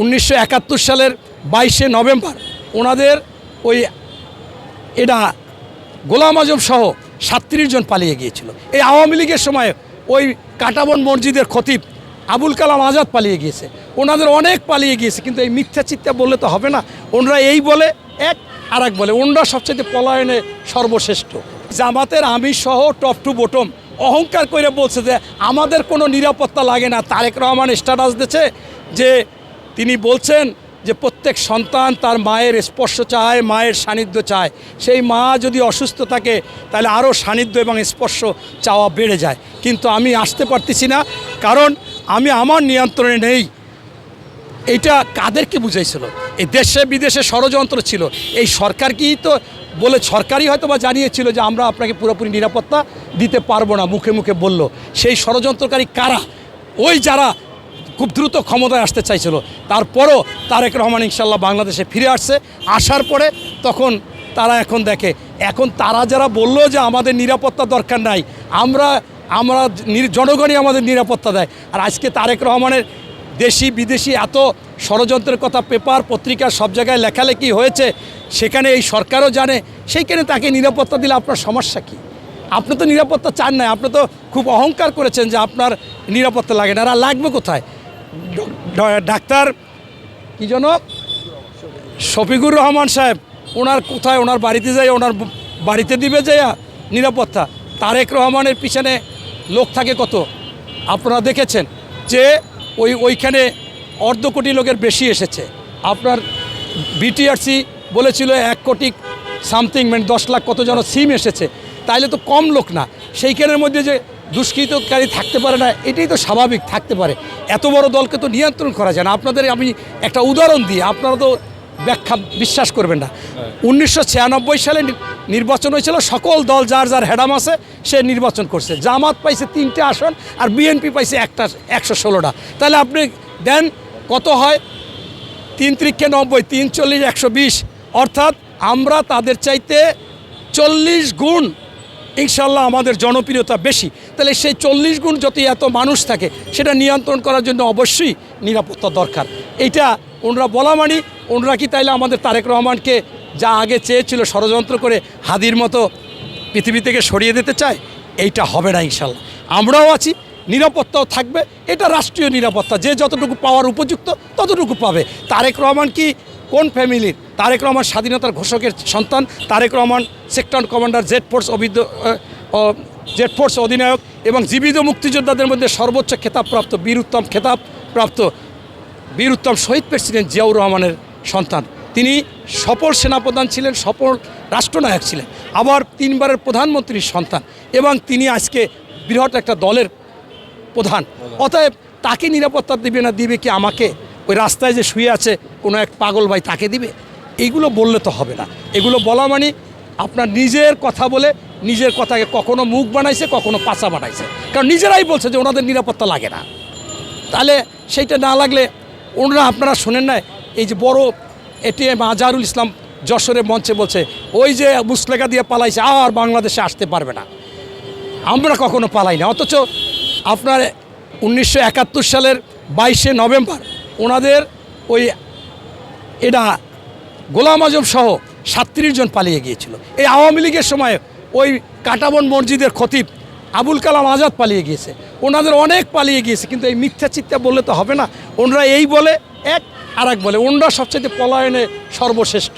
উনিশশো একাত্তর সালের বাইশে নভেম্বর ওনাদের ওই এটা গোলাম আজম সহ সাতত্রিশ জন পালিয়ে গিয়েছিল। এই আওয়ামী লীগের সময় ওই কাটাবন মসজিদের খতিব আবুল কালাম আজাদ পালিয়ে গিয়েছে। ওনাদের অনেক পালিয়ে গিয়েছে, কিন্তু এই মিথ্যা চিত্তা বললে তো হবে না। ওনারা এই বলে, এক আর এক বলে। ওনরা সবচেয়ে পলায়নে সর্বশ্রেষ্ঠ। জামাতের আমি সহ টপ টু বটম। অহংকার করে বলছে যে, আমাদের কোনো নিরাপত্তা লাগে না। তারেক রহমান স্ট্যাটাস দিচ্ছে যে তিনি বলছেন যে প্রত্যেক সন্তান তার মায়ের স্পর্শ চায়, মায়ের সান্নিধ্য চায়। সেই মা যদি অসুস্থ থাকে, তাহলে আরও সান্নিধ্য এবং স্পর্শ চাওয়া বেড়ে যায়। কিন্তু আমি আসতে পারতেছি না, কারণ আমি আমার নিয়ন্ত্রণে নেই। এটা কাদেরকে বুঝাইছিল? এই দেশে বিদেশে ষড়যন্ত্র ছিল। এই সরকারকেই তো বলে, সরকারই হয়তো বা জানিয়েছিল যে আমরা আপনাকে পুরোপুরি নিরাপত্তা দিতে পারব না, মুখে মুখে বলল। সেই ষড়যন্ত্রকারী কারা? ওই যারা খুব দ্রুত ক্ষমতায় আসতে চাইছিল। তারপরও তারেক রহমান ইনশাল্লাহ বাংলাদেশে ফিরে আসছে। আসার পরে তখন তারা এখন দেখে, এখন তারা যারা বলল যে আমাদের নিরাপত্তা দরকার নাই, আমরা আমরা জনগণই আমাদের নিরাপত্তা দেয়। আর আজকে তারেক রহমানের দেশি বিদেশি এত ষড়যন্ত্রের কথা পেপার, পত্রিকা সব জায়গায় লেখালেখি হয়েছে, সেখানে এই সরকারও জানে, সেইখানে তাকে নিরাপত্তা দিলে আপনার সমস্যা কী? আপনি তো নিরাপত্তা চান না আপনি তো খুব অহংকার করেছেন যে আপনার নিরাপত্তা লাগে না। আর লাগবে কোথায়? ডাক্তার, কী যেন? শফিকুর রহমান সাহেব, ওনার কোথায়? ওনার বাড়িতে যাই ওনার বাড়িতে দিবে যাইয়া নিরাপত্তা। তারেক রহমানের পিছনে লোক থাকে কত? আপনারা দেখেছেন যে ওই ওইখানে অর্ধ কোটি লোকের বেশি এসেছে। আপনার বিটিআরসি বলেছিল এক কোটি সামথিং মানে দশ লাখ কত জন সিম এসেছে। তাইলে তো কম লোক না। সেইখানের মধ্যে যে দুষ্কৃতকারী থাকতে পারে না এটাই তো স্বাভাবিক থাকতে পারে। এত বড় দলকে তো নিয়ন্ত্রণ করা যায় না। আপনাদের আমি একটা উদাহরণ দিই আপনারা তো ব্যাখ্যা বিশ্বাস করবেন না। উনিশশো ছিয়ানব্বই সালে নির্বাচন হয়েছিল সকল দল যার যার হেডাম আছে সে নির্বাচন করছে। জামাত পাইছে তিনটে আসন আর বিএনপি পাইছে একটা একশো ষোলোটা। তাহলে আপনি দেন কত হয়? তিন ত্রিকে নব্বই তিন চল্লিশ একশো বিশ। অর্থাৎ আমরা তাদের চাইতে চল্লিশ গুণ ইনশাল্লাহ আমাদের জনপ্রিয়তা বেশি। তাহলে সেই চল্লিশ গুণ যদি এত মানুষ থাকে, সেটা নিয়ন্ত্রণ করার জন্য অবশ্যই নিরাপত্তা দরকার। এইটা ওনরা বলা মানি, ওনরা কি তাইলে আমাদের তারেক রহমানকে যা আগে চেয়েছিল ষড়যন্ত্র করে হাদির মতো পৃথিবী থেকে সরিয়ে দিতে চায়, এইটা হবে না ইনশাল্লাহ আমরাও আছি, নিরাপত্তাও থাকবে, এটা রাষ্ট্রীয় নিরাপত্তা। যে যতটুকু পাওয়ার উপযুক্ত, ততটুকু পাবে। তারেক রহমান কি কোন ফ্যামিলির তারেক রহমান স্বাধীনতার ঘোষকের সন্তান, Tarek Rahman sector commander Z force অভিজ্ঞ জেড ফোর্স অধিনায়ক এবং জীবিত মুক্তিযোদ্ধাদের মধ্যে সর্বোচ্চ খেতাবপ্রাপ্ত বীর উত্তম খেতাব প্রাপ্ত বীর উত্তম শহীদ প্রেসিডেন্ট জিয়াউর রহমানের সন্তান। তিনি সফল সেনাপ্রধান ছিলেন, সফল রাষ্ট্রনায়ক ছিলেন, আবার তিনবারের প্রধানমন্ত্রীর সন্তান এবং তিনি আজকে বৃহৎ একটা দলের প্রধান। অতএব তাকে নিরাপত্তা দিবে না, দিবে কি আমাকে? ওই রাস্তায় যে শুয়ে আছে কোনো এক পাগল ভাই তাকে দিবে? এইগুলো বললে তো হবে না। এগুলো বলা মানে আপনার নিজের কথা বলে নিজের কথাকে কখনো মুখ বানাইছে, কখনো পাছা বানাইছে। কারণ নিজেরাই বলছে যে ওনাদের নিরাপত্তা লাগে না। তাহলে সেইটা না লাগলে ওনারা আপনারা শোনেন না এই যে বড় এটিএম আজহারুল ইসলাম যশোরের মঞ্চে বলছে, ওই যে মুসলেখা দিয়ে পালাইছে, আর বাংলাদেশে আসতে পারবে না। আমরা কখনো পালাই না, অথচ আপনার উনিশশো একাত্তর সালের বাইশে নভেম্বর ওনাদের ওই এটা গোলাম আজম সহ সাতত্রিশ জন পালিয়ে গিয়েছিল। এই আওয়ামী লীগের সময় ওই কাটাবন মসজিদের খতিব আবুল কালাম আজাদ পালিয়ে গিয়েছে। ওনাদের অনেক পালিয়ে গিয়েছে, কিন্তু এই মিথ্যা চিত্তা বললে তো হবে না। ওনারা এই বলে, এক আর এক বলে। ওনরা সবচেয়ে পলায়নে সর্বশ্রেষ্ঠ।